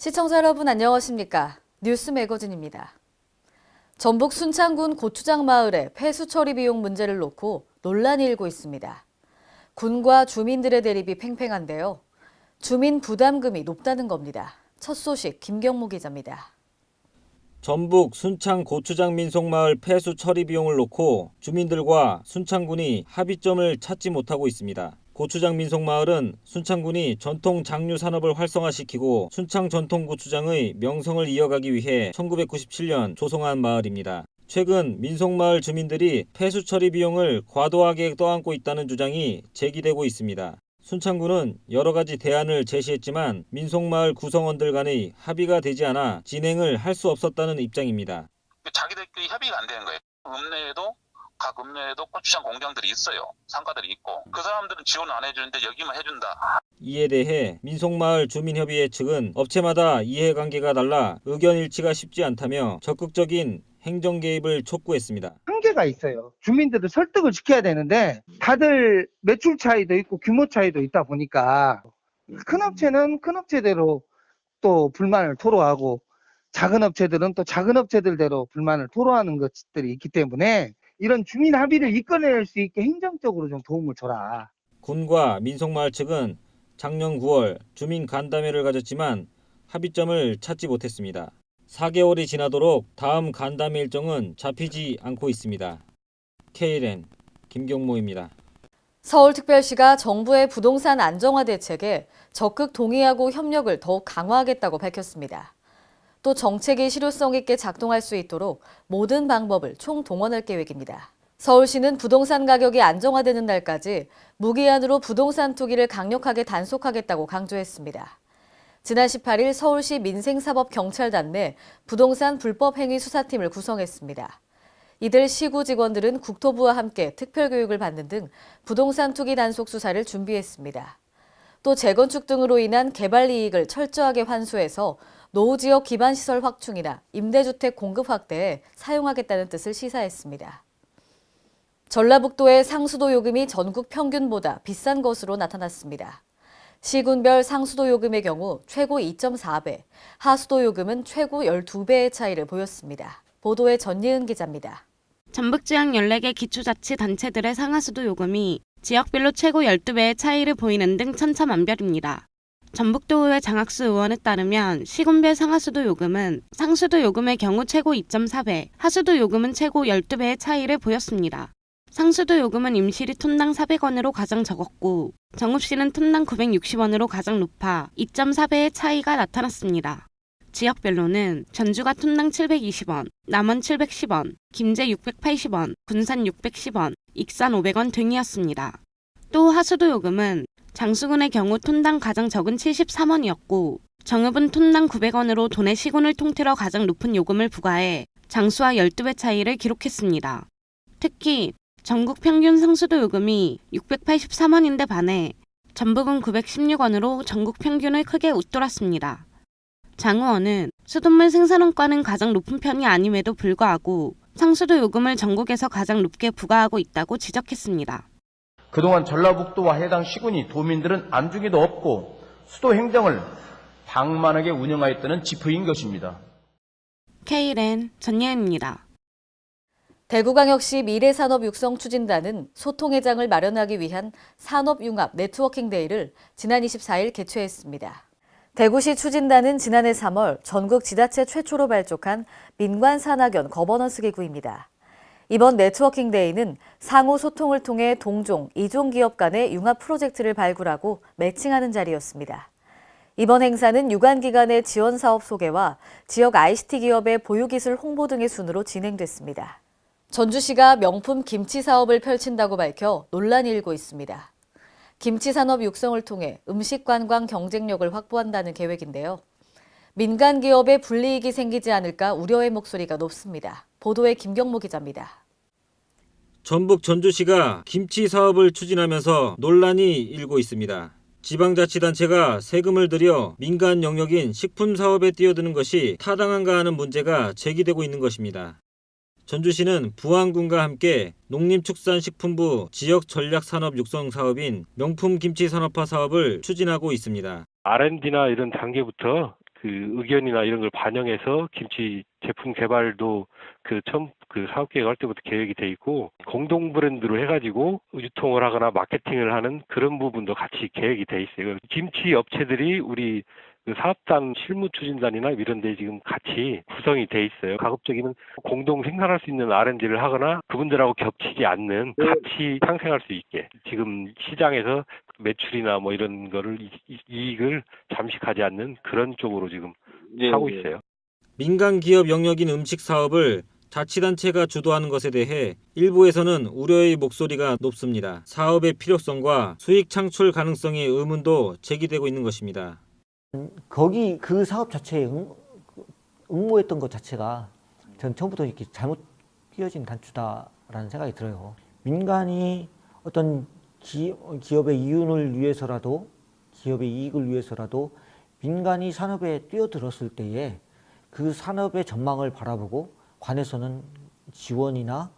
시청자 여러분 안녕하십니까? 뉴스 매거진입니다. 전북 순창군 고추장 마을의 폐수 처리 비용 문제를 놓고 논란이 일고 있습니다. 군과 주민들의 대립이 팽팽한데요. 주민 부담금이 높다는 겁니다. 첫 소식 김경무 기자입니다. 전북 순창 고추장 민속마을 폐수 처리 비용을 놓고 주민들과 순창군이 합의점을 찾지 못하고 있습니다. 고추장 민속마을은 순창군이 전통 장류 산업을 활성화시키고 순창 전통 고추장의 명성을 이어가기 위해 1997년 조성한 마을입니다. 최근 민속마을 주민들이 폐수 처리 비용을 과도하게 떠안고 있다는 주장이 제기되고 있습니다. 순창군은 여러 가지 대안을 제시했지만 민속마을 구성원들 간의 합의가 되지 않아 진행을 할 수 없었다는 입장입니다. 자기들끼리 협의가 안 되는 거예요. 읍내에도 각 읍내에도 고추장 공장들이 있어요. 상가들이 있고 그 사람들은 지원 안 해주는데 여기만 해준다. 이에 대해 민속마을 주민협의회 측은 업체마다 이해관계가 달라 의견 일치가 쉽지 않다며 적극적인 행정 개입을 촉구했습니다. 한계가 있어요. 주민들을 설득을 시켜야 되는데 다들 매출 차이도 있고 규모 차이도 있다 보니까 큰 업체는 큰 업체대로 또 불만을 토로하고 작은 업체들은 또 작은 업체들대로 불만을 토로하는 것들이 있기 때문에 이런 주민 합의를 이끌어낼 수 있게 행정적으로 좀 도움을 줘라. 군과 민속마을 측은 작년 9월 주민 간담회를 가졌지만 합의점을 찾지 못했습니다. 4개월이 지나도록 다음 간담회 일정은 잡히지 않고 있습니다. KLN 김경모입니다. 서울특별시가 정부의 부동산 안정화 대책에 적극 동의하고 협력을 더욱 강화하겠다고 밝혔습니다. 또 정책이 실효성 있게 작동할 수 있도록 모든 방법을 총동원할 계획입니다. 서울시는 부동산 가격이 안정화되는 날까지 무기한으로 부동산 투기를 강력하게 단속하겠다고 강조했습니다. 지난 18일 서울시 민생사법경찰단 내 부동산 불법행위 수사팀을 구성했습니다. 이들 시구 직원들은 국토부와 함께 특별교육을 받는 등 부동산 투기 단속 수사를 준비했습니다. 또 재건축 등으로 인한 개발 이익을 철저하게 환수해서 노후 지역 기반 시설 확충이나 임대주택 공급 확대에 사용하겠다는 뜻을 시사했습니다. 전라북도의 상수도 요금이 전국 평균보다 비싼 것으로 나타났습니다. 시군별 상수도 요금의 경우 최고 2.4배, 하수도 요금은 최고 12배의 차이를 보였습니다. 보도에 전예은 기자입니다. 전북 지역 14개 기초자치단체들의 상하수도 요금이 지역별로 최고 12배의 차이를 보이는 등 천차만별입니다. 전북도의회 장학수 의원에 따르면 시군별 상하수도 요금은 상수도 요금의 경우 최고 2.4배, 하수도 요금은 최고 12배의 차이를 보였습니다. 상수도 요금은 임실이 톤당 400원으로 가장 적었고 정읍시는 톤당 960원으로 가장 높아 2.4배의 차이가 나타났습니다. 지역별로는 전주가 톤당 720원, 남원 710원, 김제 680원, 군산 610원, 익산 500원 등이었습니다. 또 하수도 요금은 장수군의 경우 톤당 가장 적은 73원이었고 정읍은 톤당 900원으로 도내 시군을 통틀어 가장 높은 요금을 부과해 장수와 12배 차이를 기록했습니다. 특히 전국 평균 상수도 요금이 683원인데 반해 전북은 916원으로 전국 평균을 크게 웃돌았습니다. 장우원은 수돗물 생산원가는 가장 높은 편이 아님에도 불구하고 상수도 요금을 전국에서 가장 높게 부과하고 있다고 지적했습니다. 그동안 전라북도와 해당 시군이 도민들은 안중에도 없고 수도 행정을 방만하게 운영하였다는 지표인 것입니다. KLN 전예은입니다. 대구광역시 미래산업 육성 추진단은 소통회장을 마련하기 위한 산업융합 네트워킹 데이를 지난 24일 개최했습니다. 대구시 추진단은 지난해 3월 전국 지자체 최초로 발족한 민관 산학연 거버넌스 기구입니다. 이번 네트워킹 데이는 상호 소통을 통해 동종, 이종 기업 간의 융합 프로젝트를 발굴하고 매칭하는 자리였습니다. 이번 행사는 유관 기관의 지원 사업 소개와 지역 ICT 기업의 보유 기술 홍보 등의 순으로 진행됐습니다. 전주시가 명품 김치 사업을 펼친다고 밝혀 논란이 일고 있습니다. 김치 산업 육성을 통해 음식 관광 경쟁력을 확보한다는 계획인데요. 민간 기업에 불이익이 생기지 않을까 우려의 목소리가 높습니다. 보도에 김경모 기자입니다. 전북 전주시가 김치 사업을 추진하면서 논란이 일고 있습니다. 지방자치단체가 세금을 들여 민간 영역인 식품 사업에 뛰어드는 것이 타당한가 하는 문제가 제기되고 있는 것입니다. 전주시는 부안군과 함께 농림축산식품부 지역 전략 산업 육성 사업인 명품 김치 산업화 사업을 추진하고 있습니다. R&D나 이런 단계부터 그 의견이나 이런 걸 반영해서 김치 제품 개발도 그 처음 그 사업 계획할 때부터 계획이 돼 있고 공동 브랜드로 해가지고 유통을 하거나 마케팅을 하는 그런 부분도 같이 계획이 돼 있어요. 김치 업체들이 우리 그 사업단 실무 추진단이나 이런 데 지금 같이 구성이 돼 있어요. 가급적이면 공동 생산할 수 있는 R&D를 하거나 그분들하고 겹치지 않는 같이 상생할 수 있게 지금 시장에서 매출이나 뭐 이런 거를 이- 이- 이익을 잠식하지 않는 그런 쪽으로 지금 하고 있어요. 민간 기업 영역인 음식 사업을 자치단체가 주도하는 것에 대해 일부에서는 우려의 목소리가 높습니다. 사업의 필요성과 수익 창출 가능성의 의문도 제기되고 있는 것입니다. 거기 그 사업 자체에 응, 응모했던 것 자체가 전 처음부터 이렇게 잘못 끼어진 단추다라는 생각이 들어요. 민간이 어떤 기, 기업의 이윤을 위해서라도 기업의 이익을 위해서라도 민간이 산업에 뛰어들었을 때에 그 산업의 전망을 바라보고 관에서는 지원이나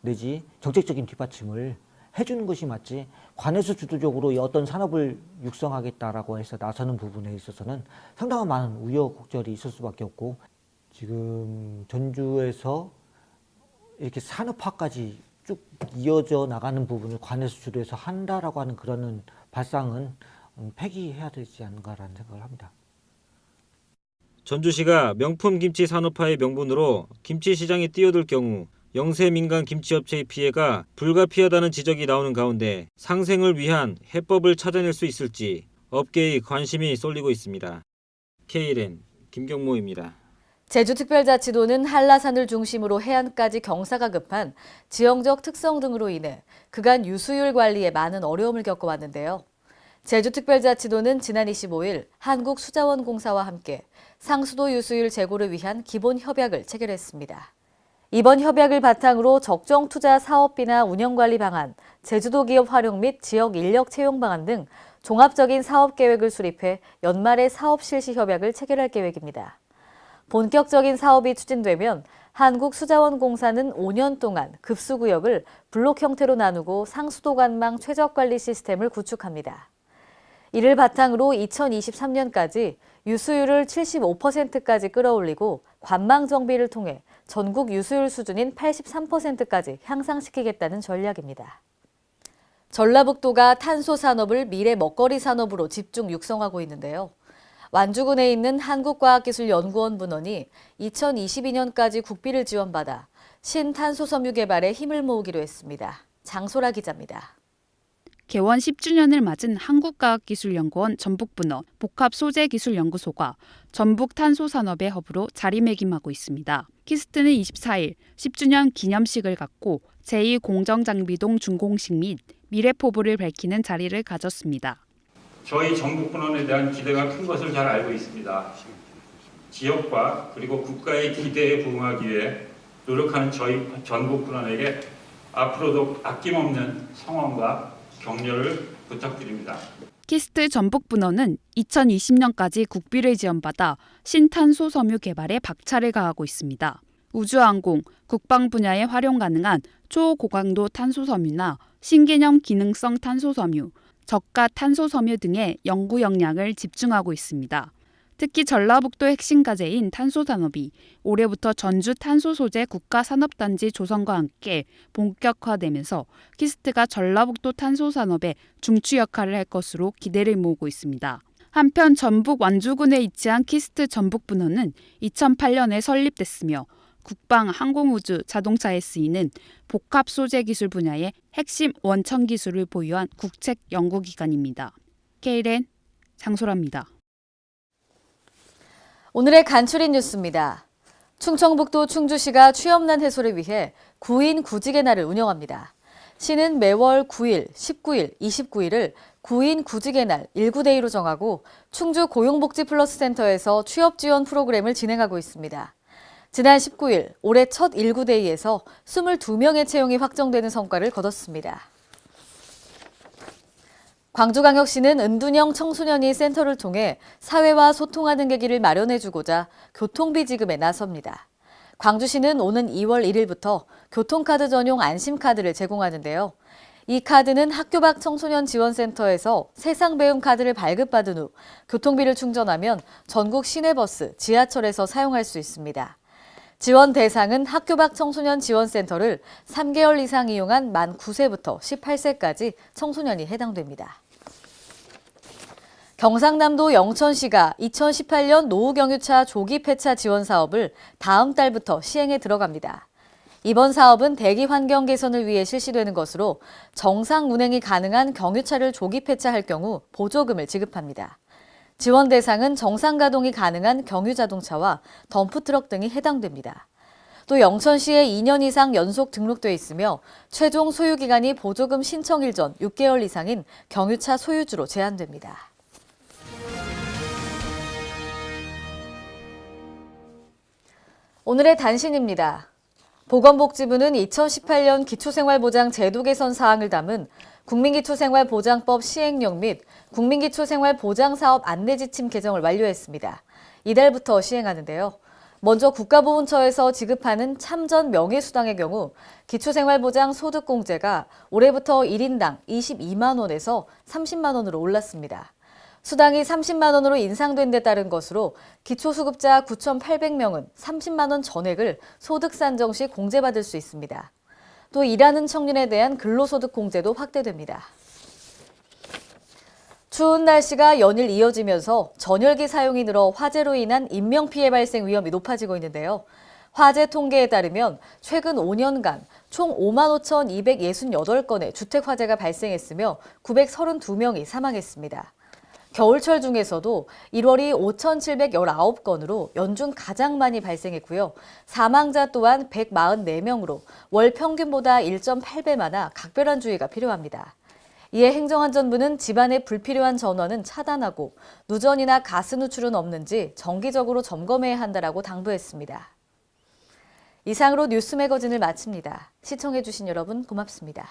내지 정책적인 뒷받침을 해주는 것이 맞지 관에서 주도적으로 이 어떤 산업을 육성하겠다라고 해서 나서는 부분에 있어서는 상당한 많은 우여곡절이 있을 수밖에 없고 지금 전주에서 이렇게 산업화까지 쭉 이어져 나가는 부분을 관에서 주도해서 한다라고 하는 그런 발상은 음, 폐기해야 되지 않는가라는 생각을 합니다. 전주시가 명품 김치 산업화의 명분으로 김치 시장에 뛰어들 경우 영세 민간 김치업체의 피해가 불가피하다는 지적이 나오는 가운데 상생을 위한 해법을 찾아낼 수 있을지 업계의 관심이 쏠리고 있습니다. KLN 김경모입니다. 제주특별자치도는 한라산을 중심으로 해안까지 경사가 급한 지형적 특성 등으로 인해 그간 유수율 관리에 많은 어려움을 겪어왔는데요. 제주특별자치도는 지난 25일 한국수자원공사와 함께 상수도 유수율 제고를 위한 기본 협약을 체결했습니다. 이번 협약을 바탕으로 적정 투자 사업비나 운영관리 방안, 제주도 기업 활용 및 지역 인력 채용 방안 등 종합적인 사업 계획을 수립해 연말에 사업 실시 협약을 체결할 계획입니다. 본격적인 사업이 추진되면 한국수자원공사는 5년 동안 급수구역을 블록 형태로 나누고 상수도관망 최적관리 시스템을 구축합니다. 이를 바탕으로 2023년까지 유수율을 75%까지 끌어올리고 관망 정비를 통해 전국 유수율 수준인 83%까지 향상시키겠다는 전략입니다. 전라북도가 탄소 산업을 미래 먹거리 산업으로 집중 육성하고 있는데요. 완주군에 있는 한국과학기술연구원 분원이 2022년까지 국비를 지원받아 신탄소 섬유 개발에 힘을 모으기로 했습니다. 장소라 기자입니다. 개원 10주년을 맞은 한국과학기술연구원 전북분원 복합소재기술연구소가 전북 탄소산업의 허브로 자리매김하고 있습니다. 키스트는 24일 10주년 기념식을 갖고 제2공정장비동 준공식 및 미래포부를 밝히는 자리를 가졌습니다. 저희 전북분원에 대한 기대가 큰 것을 잘 알고 있습니다. 지역과 그리고 국가의 기대에 부응하기 위해 노력하는 저희 전북분원에게 앞으로도 아낌없는 성원과 격려를 부탁드립니다. 키스트 전북분원은 2020년까지 국비를 지원받아 신탄소 섬유 개발에 박차를 가하고 있습니다. 우주항공, 국방 분야에 활용 가능한 초고강도 탄소 섬유나 신개념 기능성 탄소 섬유, 저가 탄소 섬유 등의 연구 역량을 집중하고 있습니다. 특히 전라북도 핵심 과제인 탄소 산업이 올해부터 전주 탄소 소재 국가 산업단지 조성과 함께 본격화되면서 키스트가 전라북도 탄소 산업의 중추 역할을 할 것으로 기대를 모으고 있습니다. 한편 전북 완주군에 위치한 키스트 전북 분원은 2008년에 설립됐으며 국방, 항공우주, 자동차에 쓰이는 복합 소재 기술 분야의 핵심 원천 기술을 보유한 국책 연구기관입니다. KLN 장소라입니다. 오늘의 간추린 뉴스입니다. 충청북도 충주시가 취업난 해소를 위해 구인 구직의 날을 운영합니다. 시는 매월 9일, 19일, 29일을 구인 구직의 날 19데이로 정하고 충주 고용복지 플러스 센터에서 취업 지원 프로그램을 진행하고 있습니다. 지난 19일 올해 첫 19데이에서 22명의 채용이 확정되는 성과를 거뒀습니다. 광주광역시는 은둔형 청소년이 센터를 통해 사회와 소통하는 계기를 마련해주고자 교통비 지급에 나섭니다. 광주시는 오는 2월 1일부터 교통카드 전용 안심카드를 제공하는데요. 이 카드는 학교 밖 청소년 지원센터에서 세상 배움 카드를 발급받은 후 교통비를 충전하면 전국 시내버스, 지하철에서 사용할 수 있습니다. 지원 대상은 학교 밖 청소년 지원센터를 3개월 이상 이용한 만 9세부터 18세까지 청소년이 해당됩니다. 경상남도 영천시가 2018년 노후경유차 조기 폐차 지원 사업을 다음 달부터 시행에 들어갑니다. 이번 사업은 대기 환경 개선을 위해 실시되는 것으로 정상 운행이 가능한 경유차를 조기 폐차할 경우 보조금을 지급합니다. 지원 대상은 정상 가동이 가능한 경유 자동차와 덤프 트럭 등이 해당됩니다. 또 영천시에 2년 이상 연속 등록돼 있으며 최종 소유 기간이 보조금 신청일 전 6개월 이상인 경유차 소유주로 제한됩니다. 오늘의 단신입니다. 보건복지부는 2018년 기초생활보장 제도 개선 사항을 담은 국민기초생활보장법 시행령 및 국민기초생활보장사업 안내지침 개정을 완료했습니다. 이달부터 시행하는데요. 먼저 국가보훈처에서 지급하는 참전 명예수당의 경우 기초생활보장 소득공제가 올해부터 1인당 22만 원에서 30만 원으로 올랐습니다. 수당이 30만 원으로 인상된 데 따른 것으로 기초수급자 9,800명은 30만 원 전액을 소득 산정 시 공제받을 수 있습니다. 또 일하는 청년에 대한 근로소득 공제도 확대됩니다. 추운 날씨가 연일 이어지면서 전열기 사용이 늘어 화재로 인한 인명피해 발생 위험이 높아지고 있는데요. 화재 통계에 따르면 최근 5년간 총 5만 5,268건의 주택 화재가 발생했으며 932명이 사망했습니다. 겨울철 중에서도 1월이 5,719건으로 연중 가장 많이 발생했고요. 사망자 또한 144명으로 월 평균보다 1.8배 많아 각별한 주의가 필요합니다. 이에 행정안전부는 집안의 불필요한 전원은 차단하고 누전이나 가스 누출은 없는지 정기적으로 점검해야 한다라고 당부했습니다. 이상으로 뉴스 매거진을 마칩니다. 시청해주신 여러분 고맙습니다.